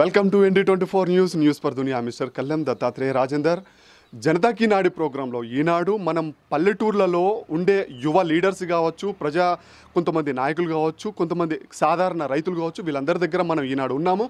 Welcome to ND twenty four news news पर दुनिया mister Kalyan Dattatreya Rajendra. జనతాకి నాడి ప్రోగ్రాంలో ఈనాడు మనం పల్లెటూర్లలో ఉండే యువ లీడర్స్ కావచ్చు ప్రజా కొంతమంది నాయకులు కావచ్చు కొంతమంది సాధారణ రైతులు కావచ్చు వీళ్ళందరి దగ్గర మనం ఈనాడు ఉన్నాము.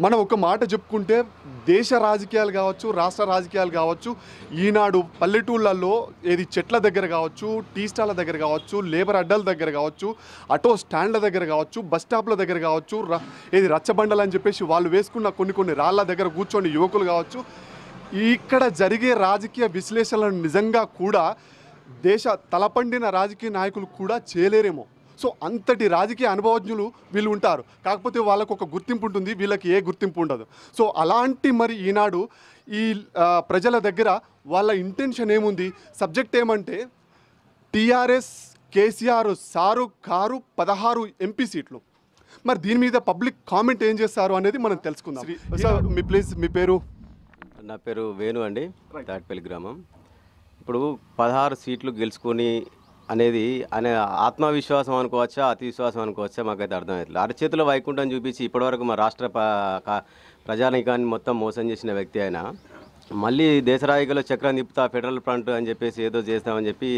మనం ఒక మాట చెప్పుకుంటే దేశ రాజకీయాలు కావచ్చు రాష్ట్ర రాజకీయాలు కావచ్చు ఈనాడు పల్లెటూళ్ళల్లో ఏది చెట్ల దగ్గర కావచ్చు టీ స్టాల్ల దగ్గర కావచ్చు లేబర్ అడ్డల దగ్గర కావచ్చు ఆటో స్టాండ్ల దగ్గర కావచ్చు బస్ స్టాప్ల దగ్గర కావచ్చు ర- ఏది రచ్చబండలు అని చెప్పేసి వాళ్ళు వేసుకున్న కొన్ని కొన్ని రాళ్ళ దగ్గర కూర్చొని యువకులు కావచ్చు ఇక్కడ జరిగే రాజకీయ విశ్లేషణలను నిజంగా కూడా దేశ తలపండిన రాజకీయ నాయకులు కూడా చేయలేరేమో. సో అంతటి రాజకీయ అనుభవజ్ఞులు వీళ్ళు ఉంటారు. కాకపోతే వాళ్ళకు ఒక గుర్తింపు ఉంటుంది వీళ్ళకి ఏ గుర్తింపు ఉండదు. సో అలాంటి మరి ఈనాడు ఈ ప్రజల దగ్గర వాళ్ళ ఇంటెన్షన్ ఏముంది? సబ్జెక్ట్ ఏమంటే టీఆర్ఎస్ కేసీఆర్ సారు కారు పదహారు ఎంపీ సీట్లు. మరి దీని మీద పబ్లిక్ కామెంట్ ఏం చేస్తారు అనేది మనం తెలుసుకుందాం. సార్ మీ ప్లీజ్ మీ పేరు? నా పేరు వేణు అండి తాటిపల్లి గ్రామం. ఇప్పుడు పదహారు సీట్లు గెలుచుకొని అనేది అనే ఆత్మవిశ్వాసం అనుకోవచ్చా అతి విశ్వాసం అనుకోవచ్చా మాకైతే అర్థమవుతుంది అరచేతిలో వైకుంఠం చూపించి ఇప్పటివరకు మా రాష్ట్ర ప్రజానీకాన్ని మొత్తం మోసం చేసిన వ్యక్తి అయినా మళ్ళీ దేశ రాజకీయాల్లో చక్రం తిప్పుతా ఫెడరల్ ఫ్రంట్ అని చెప్పేసి ఏదో చేస్తామని చెప్పి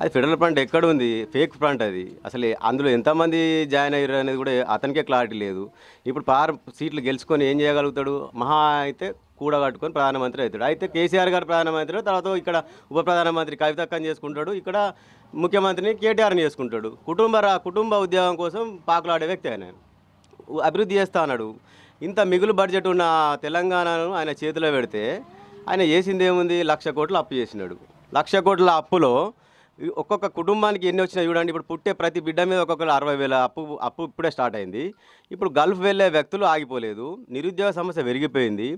అది ఫెడరల్ ఫ్రంట్ ఎక్కడ ఉంది ఫేక్ ఫ్రంట్ అది. అసలు అందులో ఎంతమంది జాయిన్ అయ్యారు అనేది కూడా అతనికే క్లారిటీ లేదు. ఇప్పుడు పార్ సీట్లు గెలుచుకొని ఏం చేయగలుగుతాడు? మహా అయితే కూడగట్టుకొని ప్రధానమంత్రి అవుతాడు. అయితే కేసీఆర్ గారు ప్రధానమంత్రి తర్వాత ఇక్కడ ఉప ప్రధానమంత్రి కవితక్కని చేసుకుంటాడు. ఇక్కడ ముఖ్యమంత్రిని కేటీఆర్ని చేసుకుంటాడు. కుటుంబ కుటుంబ ఉద్యోగం కోసం పాకులాడే వ్యక్తి ఆయన. అభివృద్ధి చేస్తా అన్నాడు. ఇంత మిగులు బడ్జెట్ ఉన్న తెలంగాణను ఆయన చేతిలో పెడితే ఆయన చేసింది ఏముంది లక్ష కోట్లు అప్పు చేసినాడు. లక్ష కోట్ల అప్పులో ఒక్కొక్క కుటుంబానికి ఎన్ని వచ్చినా చూడండి ఇప్పుడు పుట్టే ప్రతి బిడ్డ మీద ఒక్కొక్కరు అరవై వేల అప్పు అప్పు ఇప్పుడే స్టార్ట్ అయింది. ఇప్పుడు గల్ఫ్ వెళ్ళే వ్యక్తులు ఆగిపోలేదు నిరుద్యోగ సమస్య పెరిగిపోయింది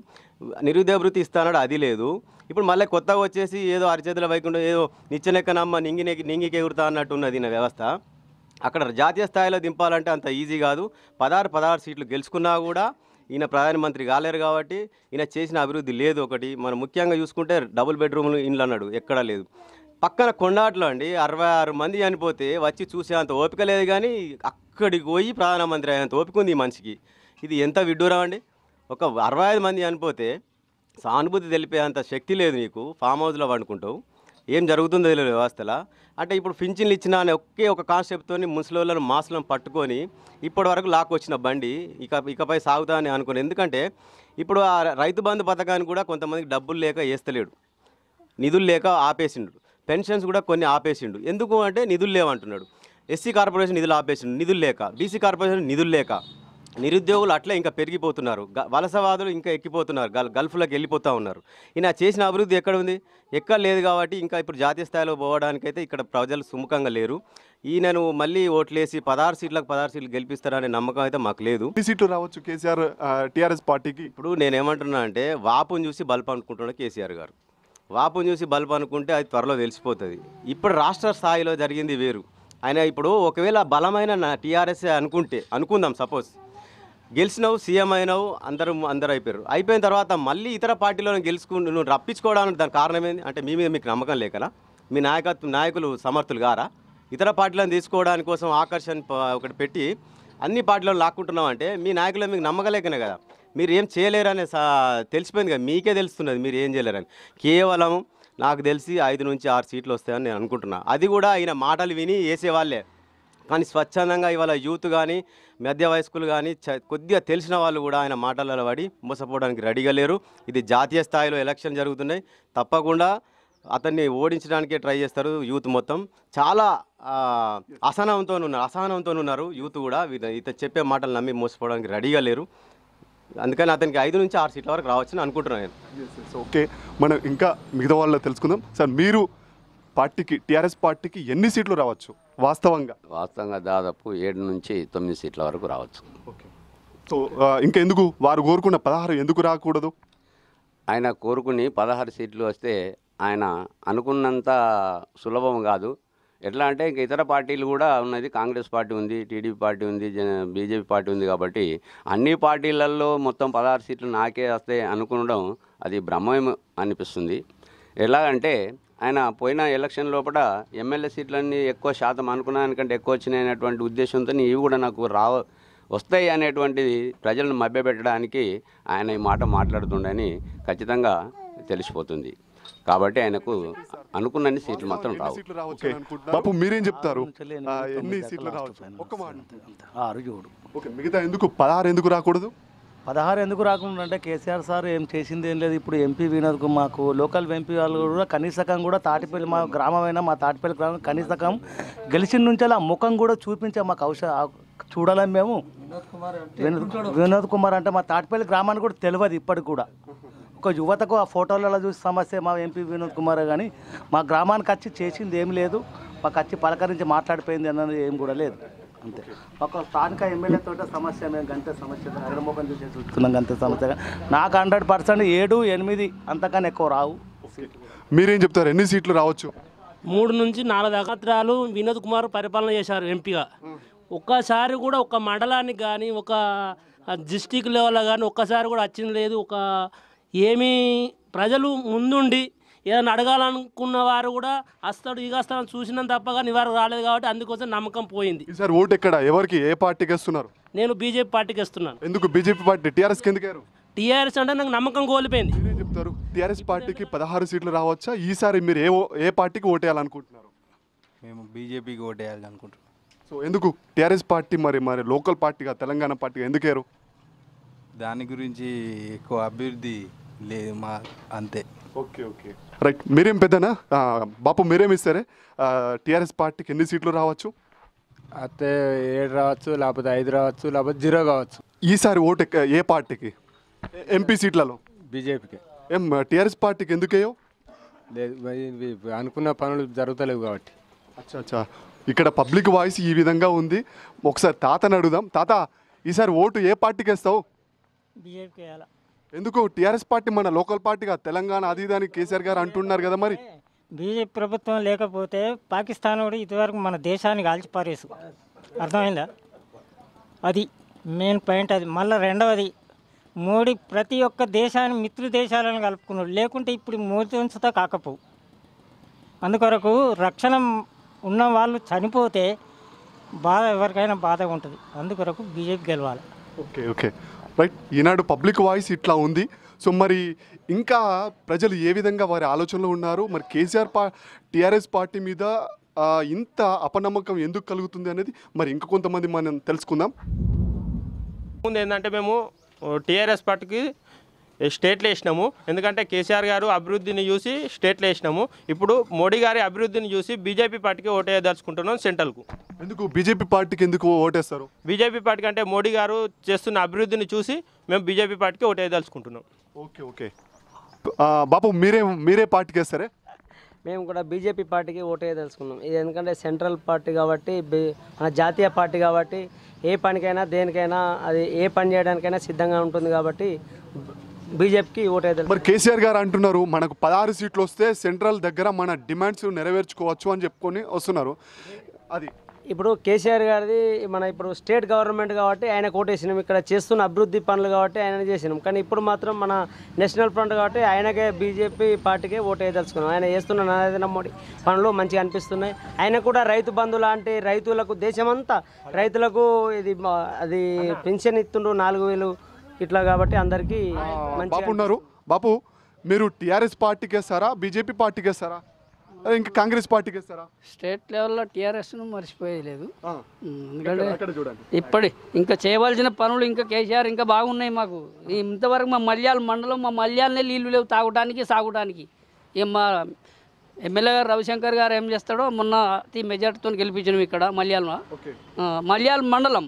నిరుద్యోగ వృత్తి ఇస్తానడు అది లేదు. ఇప్పుడు మళ్ళీ కొత్తగా వచ్చేసి ఏదో అరిచేతుల వైకుండా ఏదో నిచ్చెనెక్కనమ్మ నింగి నింగికి ఎగురుతా అన్నట్టు ఉన్నది నా వ్యవస్థ. అక్కడ జాతీయ స్థాయిలో దింపాలంటే అంత ఈజీ కాదు. పదహారు పదహారు సీట్లు గెలుచుకున్నా కూడా ఈయన ప్రధానమంత్రి కాలేరు కాబట్టి ఈయన చేసిన అభివృద్ధి లేదు ఒకటి. మనం ముఖ్యంగా చూసుకుంటే డబుల్ బెడ్రూమ్లు ఇండ్లు అన్నాడు ఎక్కడా లేదు. పక్కన కొండాట్లో అండి అరవై ఆరు మంది చనిపోతే వచ్చి చూసేంత ఓపిక లేదు కానీ అక్కడికి పోయి ప్రధానమంత్రి అయ్యేంత ఓపిక ఉంది ఈ మనిషికి. ఇది ఎంత విడ్డూరం అండి? ఒక అరవై ఐదు మంది చనిపోతే సానుభూతి తెలిపేంత శక్తి లేదు నీకు ఫామ్ హౌస్లో వండుకుంటావు ఏం జరుగుతుందో తెలియదు వ్యవస్థలో. అంటే ఇప్పుడు పింఛన్లు ఇచ్చిన అనే ఒకే ఒక కాన్సెప్ట్తో ముసలోళ్ళను మాసులను పట్టుకొని ఇప్పటి వరకు లాక్ వచ్చిన బండి ఇక ఇకపై సాగుతా అని అనుకుని. ఎందుకంటే ఇప్పుడు ఆ రైతు బంధు పథకాన్ని కూడా కొంతమందికి డబ్బులు లేక వేస్తలేడు నిధులు లేక ఆపేసిండు. పెన్షన్స్ కూడా కొన్ని ఆపేసిండు. ఎందుకు అంటే నిధులు లేవంటున్నాడు. ఎస్సీ కార్పొరేషన్ నిధులు ఆపేసిండు. నిధులు లేక. బీసీ కార్పొరేషన్ నిధులు లేక. నిరుద్యోగులు అట్లే ఇంకా పెరిగిపోతున్నారు. గ- వలసవాదులు ఇంకా ఎక్కిపోతున్నారు. గల్ గల్ఫ్లోకి వెళ్ళిపోతూ ఉన్నారు. ఈయన చేసిన అభివృద్ధి ఎక్కడ ఉంది? ఎక్కడ లేదు కాబట్టి ఇంకా ఇప్పుడు జాతీయ స్థాయిలో పోవడానికైతే ఇక్కడ ప్రజలు సుముఖంగా లేరు. ఈయనను మళ్ళీ ఓట్లేసి పదహారు సీట్లకు పదహారు సీట్లు గెలిపిస్తారనే నమ్మకం అయితే మాకు లేదు. సీట్లు రావచ్చు కేసీఆర్ టీఆర్ఎస్ పార్టీకి? ఇప్పుడు నేనేమంటున్నా అంటే వాపుని చూసి బల్బ్ అనుకుంటున్నాడు కేసీఆర్ గారు. వాపును చూసి బల్బ్ అనుకుంటే అది త్వరలో తెలిసిపోతుంది. ఇప్పుడు రాష్ట్ర స్థాయిలో జరిగింది వేరు. ఆయన ఇప్పుడు ఒకవేళ బలమైన టీఆర్ఎస్ అనుకుంటే అనుకుందాం సపోజ్. గెలిచినావు సీఎం అయినావు అందరూ అందరూ అయిపోయారు. అయిపోయిన తర్వాత మళ్ళీ ఇతర పార్టీలో గెలుచుకు నువ్వు రప్పించుకోవడానికి దాని కారణం ఏంది? అంటే మీ మీద మీకు నమ్మకం లేకనా? మీ నాయకత్వం నాయకులు సమర్థులు గారా ఇతర పార్టీలను తీసుకోవడానికి కోసం ఆకర్షణ ఒకటి పెట్టి అన్ని పార్టీలను లాక్కుంటున్నాం అంటే మీ నాయకులు మీకు నమ్మకలేకనే కదా? మీరు ఏం చేయలేరనే సా తెలిసిపోయింది కదా మీకే తెలుస్తున్నది మీరు ఏం చేయలేరని. కేవలం నాకు తెలిసి ఐదు నుంచి ఆరు సీట్లు వస్తాయని నేను అనుకుంటున్నా. అది కూడా ఆయన మాటలు విని వేసేవాళ్ళే. కానీ స్వచ్ఛందంగా ఇవాళ యూత్ కానీ మధ్య వయస్కులు కానీ చ- కొద్దిగా తెలిసిన వాళ్ళు కూడా ఆయన మాటలలో పడి మోసపోవడానికి రెడీగా లేరు. ఇది జాతీయ స్థాయిలో ఎలక్షన్ జరుగుతున్నాయి. తప్పకుండా అతన్ని ఓడించడానికే ట్రై చేస్తారు యూత్ మొత్తం. చాలా అసహనంతో ఉన్నారు అసహనంతో ఉన్నారు యూత్ కూడా. వీళ్ళ- ఇత చెప్పే మాటలు నమ్మి మోసపోవడానికి రెడీగా లేరు. అందుకని అతనికి ఐదు నుంచి ఆరు సీట్ల వరకు రావచ్చని అనుకుంటున్నాను నేను. ఓకే మనం ఇంకా మిగతా వాళ్ళు తెలుసుకుందాం. సార్ మీరు పార్టీకి టీఆర్ఎస్ పార్టీకి ఎన్ని సీట్లు రావచ్చు? వాస్తవంగా? వాస్తవంగా దాదాపు ఏడు నుంచి తొమ్మిది సీట్ల వరకు రావచ్చు. ఓకే సో ఇంకా ఎందుకు? వారు కోరుకున్న పదహారు ఎందుకు రాకూడదు? ఆయన కోరుకుని పదహారు సీట్లు వస్తే ఆయన అనుకున్నంత సులభం కాదు. ఎట్లా అంటే ఇంక ఇతర పార్టీలు కూడా ఉన్నది. కాంగ్రెస్ పార్టీ ఉంది టీడీపీ పార్టీ ఉంది బీజేపీ పార్టీ ఉంది కాబట్టి అన్ని పార్టీలలో మొత్తం పదహారు సీట్లు నాకే వస్తాయి అనుకునడం అది బ్రహ్మం అనిపిస్తుంది. ఎలాగంటే ఆయన పోయిన ఎలక్షన్ లోపల ఎమ్మెల్యే సీట్లన్నీ ఎక్కువ శాతం అనుకున్నానికంటే ఎక్కువ వచ్చినాయి అనేటువంటి ఉద్దేశంతో ఇవి కూడా నాకు రావ వస్తాయి అనేటువంటిది ప్రజలను మభ్యపెట్టడానికి ఆయన ఈ మాట మాట్లాడుతుండని ఖచ్చితంగా తెలిసిపోతుంది. కాబట్టి ఆయనకు అనుకున్నన్ని సీట్లు మాత్రం రావు? బాపు మీరేం చెప్తారు? ఆ, ఎన్ని సీట్లు రావచ్చు ఒక్క మాట. ఆరు చూడు ఓకే మిగతా ఎందుకు? పదహారు ఎందుకు రాకూడదు? పదహారు ఎందుకు రాకుండా అంటే కేసీఆర్ సార్ ఏం చేసింది ఏం లేదు. ఇప్పుడు ఎంపీ వినోద్ మాకు లోకల్ ఎంపీ వాళ్ళు కూడా కనీసకం కూడా తాటిపల్లి మా గ్రామమైనా మా తాటిపల్లి గ్రామం కనీసకం గెలిచిన నుంచి అలా ముఖం కూడా చూపించే మాకు అవసరం చూడాలని మేము. వినోద్ వినోద్ కుమార్ అంటే మా తాటిపల్లి గ్రామానికి కూడా తెలియదు ఇప్పటికి కూడా. ఒక యువతకు ఆ ఫోటోలలో చూసి సమస్య మా ఎంపీ వినోద్ కుమార్ కానీ మా గ్రామానికి వచ్చి చేసింది ఏం లేదు మాకు వచ్చి పలకరించి మాట్లాడిపోయింది అన్నది ఏం కూడా లేదు. అంతే. ఒక స్థానిక ఎమ్మెల్యే తోట సమస్య మేము గంతే సమస్య అగ్రముఖం చూసే చూస్తున్నాం గంతే సమస్య. నాకు హండ్రెడ్ పర్సెంట్ ఏడు ఎనిమిది అంతకన్నా ఎక్కువ రావు. మీరేం చెప్తారు? ఎన్ని సీట్లు రావచ్చు? మూడు నుంచి నాలుగు దశాబ్దాలు వినోద్ కుమార్ పరిపాలన చేశారు ఎంపీగా. ఒక్కసారి కూడా ఒక మండలానికి కానీ ఒక డిస్టిక్ లెవెల్లో కానీ ఒక్కసారి కూడా వచ్చింది లేదు. ఒక ఏమీ ప్రజలు ముందుండి ఏదైనా అడగాలనుకున్న వారు కూడా వస్తాడు ఇక వస్తాడు చూసినంత తప్పగా నివారణ రాలేదు కాబట్టి అందుకోసం నమ్మకం పోయింది. ఈసారి ఓటు ఎక్కడ? ఎవరికి? ఏ పార్టీకి వేస్తున్నారు? నేను బీజేపీ పార్టీకి ఇస్తున్నాను ఎందుకు? బీజేపీ పార్టీ టీఆర్ఎస్ ఎందుకారు టీఆర్ఎస్ అంటే నాకు నమ్మకం కోల్పోయింది. మీరేం చెప్తారు? టీఆర్ఎస్ పార్టీకి పదహారు సీట్లు రావచ్చా? ఈసారి మీరు ఏ ఓ- ఏ పార్టీకి ఓటేయాలనుకుంటున్నారు మేము బీజేపీకి ఓటేయాలి అనుకుంటున్నాం సో ఎందుకు? టీఆర్ఎస్ పార్టీ మరి మరి లోకల్ పార్టీగా తెలంగాణ పార్టీగా ఎందుకేరు దాని గురించి ఎక్కువ అభివృద్ధి లేదు మా అంతే. Okay okay. రైట్ మీరేం పెద్దనా? బాపు మీరేం ఇస్తారే? టీఆర్ఎస్ పార్టీకి ఎన్ని సీట్లు రావచ్చు? అయితే ఏడు రావచ్చు లేకపోతే ఐదు రావచ్చు లేకపోతే జీరో కావచ్చు. ఈసారి ఓటు ఏ పార్టీకి? ఎంపీ సీట్లలో? బీజేపీకి. ఏం టీఆర్ఎస్ పార్టీకి ఎందుకేయో లేదు అనుకున్న పనులు జరుగుతలేవు కాబట్టి. అచ్చా అచ్చా. ఇక్కడ పబ్లిక్ వాయిస్ ఈ విధంగా ఉంది. ఒకసారి తాతని అడుగుదాం. తాత ఈసారి ఓటు ఏ పార్టీకి వేస్తావు? బీజేపీకి వేయాలి? ఎందుకు టీఆర్ఎస్ పార్టీ మన లోకల్ పార్టీగా తెలంగాణ అది ఇది అని కేసీఆర్ గారు అంటున్నారు కదా మరి? బీజేపీ ప్రభుత్వం లేకపోతే పాకిస్తాన్ కూడా ఇదివరకు మన దేశాన్ని కాల్చి పారేసు అర్థమైందా? అది మెయిన్ పాయింట్ అది. మళ్ళీ రెండవది మోడీ ప్రతి ఒక్క దేశాన్ని మిత్రు దేశాలను కలుపుకున్నాడు. లేకుంటే ఇప్పుడు మోదీ ఉంచుతా కాకపోవు అందుకొరకు రక్షణ ఉన్న వాళ్ళు చనిపోతే బాధ ఎవరికైనా బాధ ఉంటుంది. అందుకొరకు బీజేపీ గెలవాలి. Okay okay. రైట్ ఈనాడు పబ్లిక్ వాయిస్ ఇట్లా ఉంది. సో మరి ఇంకా ప్రజలు ఏ విధంగా వారి ఆలోచనలో ఉన్నారు? మరి కేసీఆర్ పా టీఆర్ఎస్ పార్టీ మీద ఇంత అపనమ్మకం ఎందుకు కలుగుతుంది అనేది మరి ఇంకా కొంతమంది మనం తెలుసుకుందాం. ముందు ఏంటంటే మేము టీఆర్ఎస్ పార్టీకి స్టేట్లో వేసినాము. ఎందుకంటే కేసీఆర్ గారు అభివృద్ధిని చూసి స్టేట్లో వేసినాము. ఇప్పుడు మోడీ గారి అభివృద్ధిని చూసి బీజేపీ పార్టీకి ఓటేయదలుచుకుంటున్నాం సెంట్రల్కు. ఎందుకు? బీజేపీ పార్టీకి ఎందుకు ఓటేస్తారు? బీజేపీ పార్టీకి అంటే మోడీ గారు చేస్తున్న అభివృద్ధిని చూసి మేము బీజేపీ పార్టీకి ఓటేయదలుచుకుంటున్నాం. Okay okay. బాపు మీరే మీరే పార్టీకి వేస్తారే? మేము కూడా బీజేపీ పార్టీకి ఓటేయదలుచుకున్నాం ఇది ఎందుకంటే సెంట్రల్ పార్టీ కాబట్టి మన జాతీయ పార్టీ కాబట్టి ఏ పనికైనా దేనికైనా అది ఏ పని చేయడానికైనా సిద్ధంగా ఉంటుంది కాబట్టి బీజేపీకి ఓటేయదలుచుకున్నాం మరి కేసీఆర్ గారు అంటున్నారు మనకు పదహారు సీట్లు వస్తే సెంట్రల్ దగ్గర మన డిమాండ్స్ నెరవేర్చుకోవచ్చు అని చెప్పుకొని వస్తున్నారు. అది. ఇప్పుడు కేసీఆర్ గారిది మన ఇప్పుడు స్టేట్ గవర్నమెంట్ కాబట్టి ఆయన కోటేసినాం ఇక్కడ చేస్తున్న అభివృద్ధి పనులు కాబట్టి ఆయన చేసినాం. కానీ ఇప్పుడు మాత్రం మన నేషనల్ ఫ్రంట్ కాబట్టి ఆయనకే బీజేపీ పార్టీకే ఓటు వేయదలుచుకున్నాం. ఆయన చేస్తున్న నరేంద్ర మోడీ పనులు మంచిగా అనిపిస్తున్నాయి. ఆయన కూడా రైతు బంధు లాంటి రైతులకు దేశమంతా రైతులకు ఇది అది పెన్షన్ ఇస్తుండ్రు నాలుగు వేలు. ఇట్లా కాబట్టి అందరికీ బాపు ఉన్నారు. బాపు మీరు టీఆర్ఎస్ పార్టీకి వేస్తారా? బీజేపీ పార్టీకి వేస్తారా? ఇంకా కాంగ్రెస్ పార్టీకి వేస్తారా? స్టేట్ లెవెల్లో టీఆర్ఎస్ను మర్చిపోయలేదు. ఇప్పటి ఇంకా చేయవలసిన పనులు ఇంకా కేసీఆర్ ఇంకా బాగున్నాయి మాకు. ఇంతవరకు మా మల్యాల మండలం మా మల్యాలనే నీళ్ళు లేవు తాగడానికి సాగడానికి ఏం మా ఎమ్మెల్యే గారు రవిశంకర్ గారు ఏం చేస్తాడో మొన్న అతి మెజార్టీతో గెలిపించినాం ఇక్కడ మల్యాల ఓకే. మల్యాల మండలం.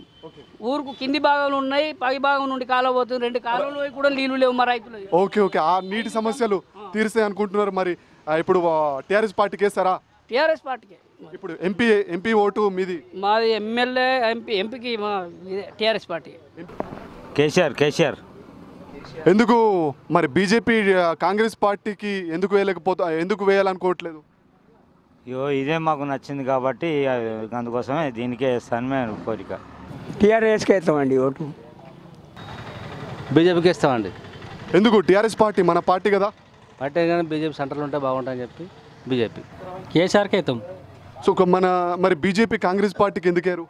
ఊరుకు కింది భాగాలు ఉన్నాయి పై భాగం నుండి కాలువ పోతుంది రెండు కాలువలు కూడా నీళ్ళు లేవు మా రైతులు. Okay okay. ఆ నీటి సమస్యలు తీరుస్తాయి అనుకుంటున్నారు మరి. ఇప్పుడు టీఆర్ఎస్ పార్టీకి వేస్తారా? టీఆర్ఎస్ పార్టీకి. ఇప్పుడు ఎంపీ ఎంపీ ఓటు మీది? మాది ఎమ్మెల్యే ఎంపీ ఎంపీకి మా టీఆర్ఎస్ పార్టీ కేసీఆర్ కేసీఆర్. ఎందుకు మరి బీజేపీ కాంగ్రెస్ పార్టీకి ఎందుకు వేయలేకపోతా ఎందుకు వేయాలనుకోవట్లేదు? ఇయో ఇదే మాకు నచ్చింది కాబట్టి అది అందుకోసమే దీనికే వేస్తాను మేము కోరిక. టీఆర్ఎస్కి వేస్తామండి ఓటు. బీజేపీకి ఇస్తామండి ఎందుకు? టీఆర్ఎస్ పార్టీ మన పార్టీ కదా? పార్టీ కానీ బీజేపీ సెంటర్లో ఉంటే బాగుంటుందని చెప్పి బీజేపీ. కేసీఆర్కి అవుతాం సో మన మరి బీజేపీ కాంగ్రెస్ పార్టీకి ఎందుకేరు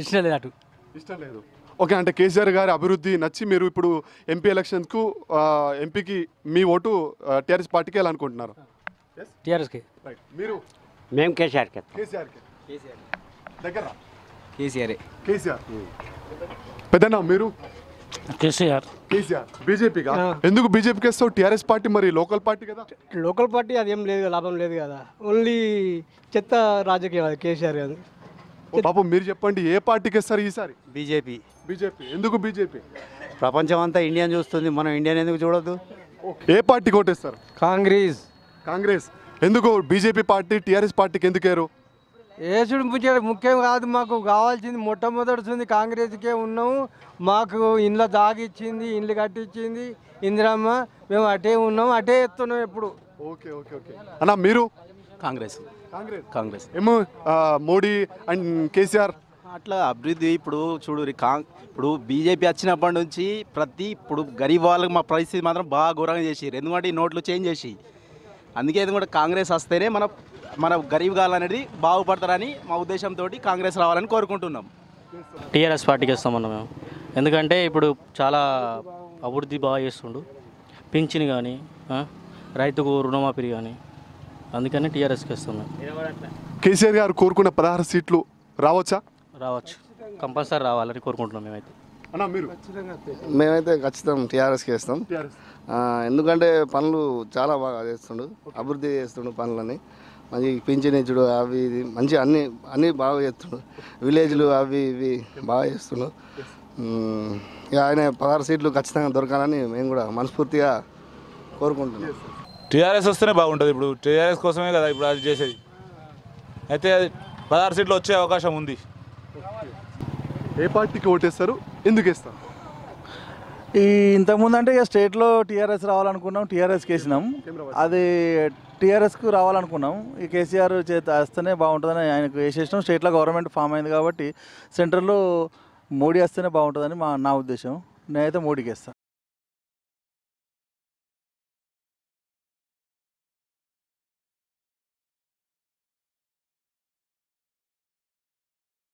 ఇష్టం లేదు అటు. ఇష్టం లేదు. ఓకే అంటే కేసీఆర్ గారి అభివృద్ధి నచ్చి మీరు ఇప్పుడు ఎంపీ ఎలక్షన్కు ఆ, ఎంపీకి మీ ఓటు టీఆర్ఎస్ పార్టీకి వెళ్ళాలనుకుంటున్నారు టీఆర్ఎస్కి. రైట్ మీరు? మేము కేసీఆర్కి కేసీఆర్కి. దగ్గర? కేసీఆర్. కేసీఆర్. పెద్దనా మీరు? కేసీఆర్. కేసీఆర్. బీజేపీగా ఎందుకు బీజేపీకి వస్తావు? టీఆర్ఎస్ పార్టీ మరి లోకల్ పార్టీ కదా? లోకల్ పార్టీ అదేం లేదు కదా, లాభం లేదు కదా. ఓన్లీ చెత్త రాజకీయం అది కేసీఆర్ గారు పాపం మీరు చెప్పండి ఏ పార్టీకి వస్తారు ఈసారి? బీజేపీ. బీజేపీ. ఎందుకు బీజేపీ? ప్రపంచం అంతా ఇండియన్ చూస్తుంది మనం ఇండియన్ ఎందుకు చూడొద్దు? ఏ పార్టీకి ఓటేస్తారు కాంగ్రెస్. కాంగ్రెస్. ఎందుకు బీజేపీ పార్టీ టీఆర్ఎస్ పార్టీకి ఎందుకు వేరు ఏసుడు ముఖ్య ముఖ్యం కాదు మాకు కావాల్సింది మొట్టమొదటిది కాంగ్రెస్కే ఉన్నాము. మాకు ఇండ్ల దాగిచ్చింది ఇండ్లు కట్టించింది ఇందిరమ్మ మేము అటే ఉన్నాం అటే ఎత్తున్నాం ఎప్పుడు. Okay okay okay. అన్న మీరు? కాంగ్రెస్. కాంగ్రెస్. కాంగ్రెస్. ఏమో మోడీ అండ్ కేసీఆర్. అట్లా అభివృద్ధి ఇప్పుడు చూడు కాంగ్ ఇప్పుడు బీజేపీ వచ్చినప్పటి నుంచి ప్రతి ఇప్పుడు గరీబ్ వాళ్ళకి మా పరిస్థితి మాత్రం బాగా ఘోరంగా చేసిర్రు. ఎందుకంటే ఈ నోట్లు చేంజ్ చేసి. అందుకే ఇది కూడా కాంగ్రెస్ వస్తేనే మన మన గరీబ్ గాలు అనేది బాగుపడతారని మా ఉద్దేశంతో కాంగ్రెస్ రావాలని కోరుకుంటున్నాం. టీఆర్ఎస్ పార్టీకి ఇస్తామన్నా మేము. ఎందుకంటే ఇప్పుడు చాలా అభివృద్ధి బాగా చేస్తుండు. పింఛన్ కానీ రైతుకు రుణమాఫీ కానీ అందుకని టీఆర్ఎస్కి ఇస్తాం మేము కేసీఆర్ గారు కోరుకున్న పదహారు సీట్లు రావచ్చా? రావచ్చు. కంపల్సరీ రావాలని కోరుకుంటున్నాం మేమైతే. అన్న మీరు? మేమైతే ఖచ్చితం టీఆర్ఎస్కి వేస్తాం. ఎందుకంటే పనులు చాలా బాగా చేస్తుండు అభివృద్ధి చేస్తుండు పనులని. మంచి పింఛన్ ఇచ్చుడు అవి ఇది మంచి అన్ని అన్నీ బాగా చేస్తుండు. విలేజ్లు అవి ఇవి బాగా చేస్తుండు. ఆయన పదహారు సీట్లు ఖచ్చితంగా దొరకాలని మేము కూడా మనస్ఫూర్తిగా కోరుకుంటున్నాం. టీఆర్ఎస్ వస్తేనే బాగుంటుంది. ఇప్పుడు టీఆర్ఎస్ కోసమే కదా ఇప్పుడు అది చేసేది. అయితే అది పదహారు సీట్లు వచ్చే అవకాశం ఉంది. ఏ పార్టీకి ఓటేస్తారు? ఎందుకు వేస్తారు? ఈ ఇంతకుముందు అంటే ఇక స్టేట్లో టీఆర్ఎస్ రావాలనుకున్నాం టీఆర్ఎస్కి వేసినాం అది టీఆర్ఎస్కు రావాలనుకున్నాం. ఈ కేసీఆర్ చేత వస్తేనే బాగుంటుందని ఆయనకు వేసేసినాం. స్టేట్లో గవర్నమెంట్ ఫామ్ అయింది కాబట్టి సెంట్రల్లో మోడీ వస్తేనే బాగుంటుందని మా నా ఉద్దేశం. నేనైతే మోడీకి వేస్తాను